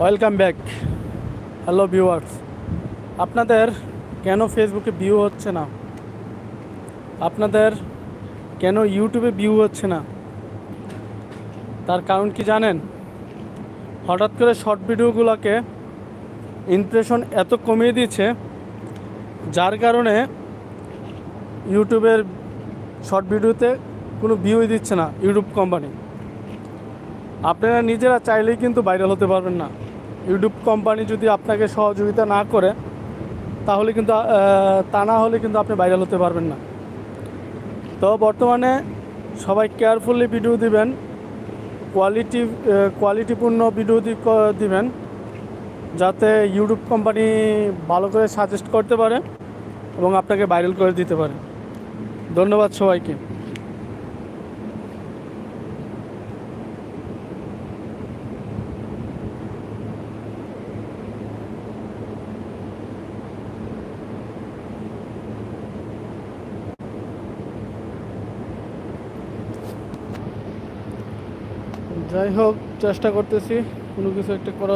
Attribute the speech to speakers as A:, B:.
A: Welcome back. Hello viewers. আপনাদের কেন ফেসবুকে ভিউ হচ্ছে না? আপনাদের কেন ইউটিউবে ভিউ হচ্ছে না? তার কারণ কি জানেন? হঠাৎ করে শর্ট ভিডিওগুলোকে ইমপ্রেশন এত কমিয়ে দিয়েছে, যার কারণে ইউটিউবের শর্ট ভিডিওতে কোনো ভিউই দিচ্ছে না ইউটিউব কোম্পানি আপনারা নিজেরা চাইলেই কিন্তু ভাইরাল হতে পারবেন না। ইউটিউব কোম্পানি যদি আপনাকে সহযোগিতা না করে, তাহলে কিন্তু তা না হলে কিন্তু আপনি ভাইরাল হতে পারবেন না। তো বর্তমানে সবাই কেয়ারফুলি ভিডিও দিবেন কোয়ালিটি কোয়ালিটিপূর্ণ ভিডিও দিবেন, যাতে ইউটিউব কোম্পানি ভালো করে সাজেস্ট করতে পারে এবং আপনাকে ভাইরাল করে দিতে পারে। ধন্যবাদ সবাইকে। যাই হোক চেষ্টা করতেছি কোনো কিছু একটা করার